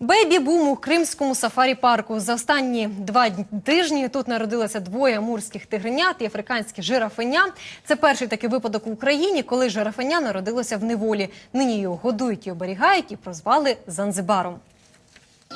Бейбі бум у кримському сафарі парку. За останні два тижні тут народилося двоє амурських тигренят і африканські жирафеня. Це перший такий випадок в Україні, коли жирафеня народилося в неволі. Нині його годують і оберігають і прозвали Занзибаром.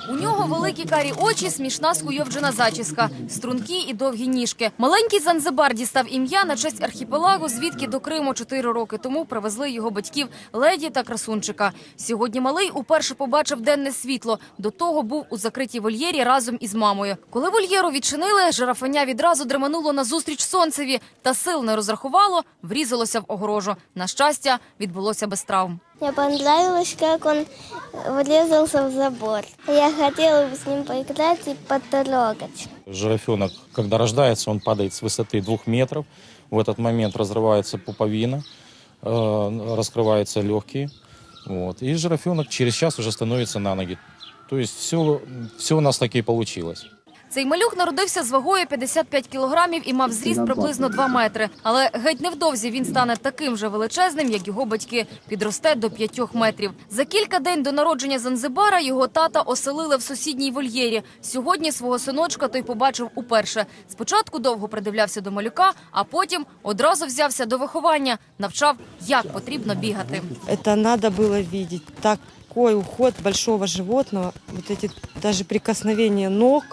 У нього великі карі очі, смішна скуйовджена зачіска, стрункі і довгі ніжки. Маленький Занзибар дістав ім'я на честь архіпелагу, звідки до Криму чотири роки тому привезли його батьків леді та красунчика. Сьогодні малий уперше побачив денне світло. До того був у закритій вольєрі разом із мамою. Коли вольєру відчинили, жирафеня відразу дременуло назустріч сонцеві та сил не розрахувало, врізалося в огорожу. На щастя, відбулося без травм. Мне понравилось, как он врезался в забор. Я хотела бы с ним поиграть и потрогать. Жирафенок, когда рождается, он падает с высоты двух метров. В этот момент разрывается пуповина, э, раскрываются легкие. Вот. И жирафенок через час уже становится на ноги. То есть все, все у нас таки получилось. Цей малюк народився з вагою 55 кілограмів і мав зріст приблизно 2 метри. Але геть невдовзі він стане таким же величезним, як його батьки. Підросте до 5 метрів. За кілька день до народження Занзибара його тата оселили в сусідній вольєрі. Сьогодні свого синочка той побачив уперше. Спочатку довго придивлявся до малюка, а потім одразу взявся до виховання, навчав, як потрібно бігати. Это надо было видеть. Такой уход большого животного, вот эти даже прикосновения ног,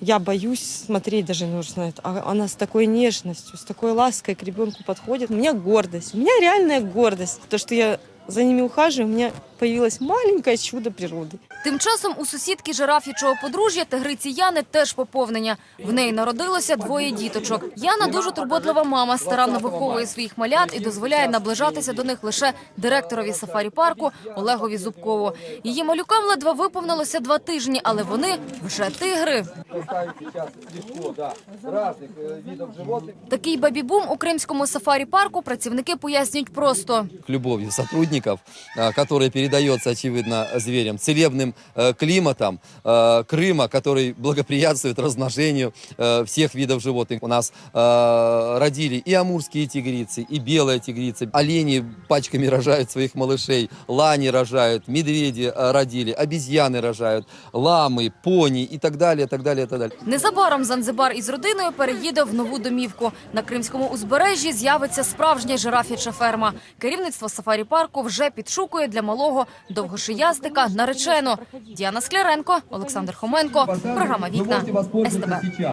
я боюсь смотреть даже нужно это. А она с такой нежностью, с такой лаской к ребенку подходит. У меня гордость, у меня реальная гордость. То, что я за ними ухаживаю, у меня появилось маленькое чудо природы. Тим часом у сусідки жираф'ячого подружжя тигриці Яни теж поповнення. В неї народилося двоє діточок. Яна дуже турботлива мама, старанно виховує своїх малят і дозволяє наближатися до них лише директорові сафарі парку Олегові Зубкову. Її малюкам ледве виповнилося два тижні, але вони вже тигри. поставить сейчас легко, да, разных э, видов животных. Такий бабі-бум у кримському сафарі парку працівники пояснюють просто. к любовью сотрудников, а, которая передается, очевидно, зверям, целебным э, климатом э, Крыма, который благоприятствует размножению э, всех видов животных. У нас э, родили и амурские тигрицы, и белые тигрицы. Олени пачками рожают своих малышей, лани рожают, медведи э, родили, обезьяны рожают, ламы, пони и так далее, так далее, так далі. Незабаром Занзибар із родиною переїде в нову домівку. На кримському узбережжі з'явиться справжня жираф'яча ферма. Керівництво сафарі парку вже підшукує для малого довгошиястика наречену. Діана Скляренко, Олександр Хоменко. Програма Вікна СТБ.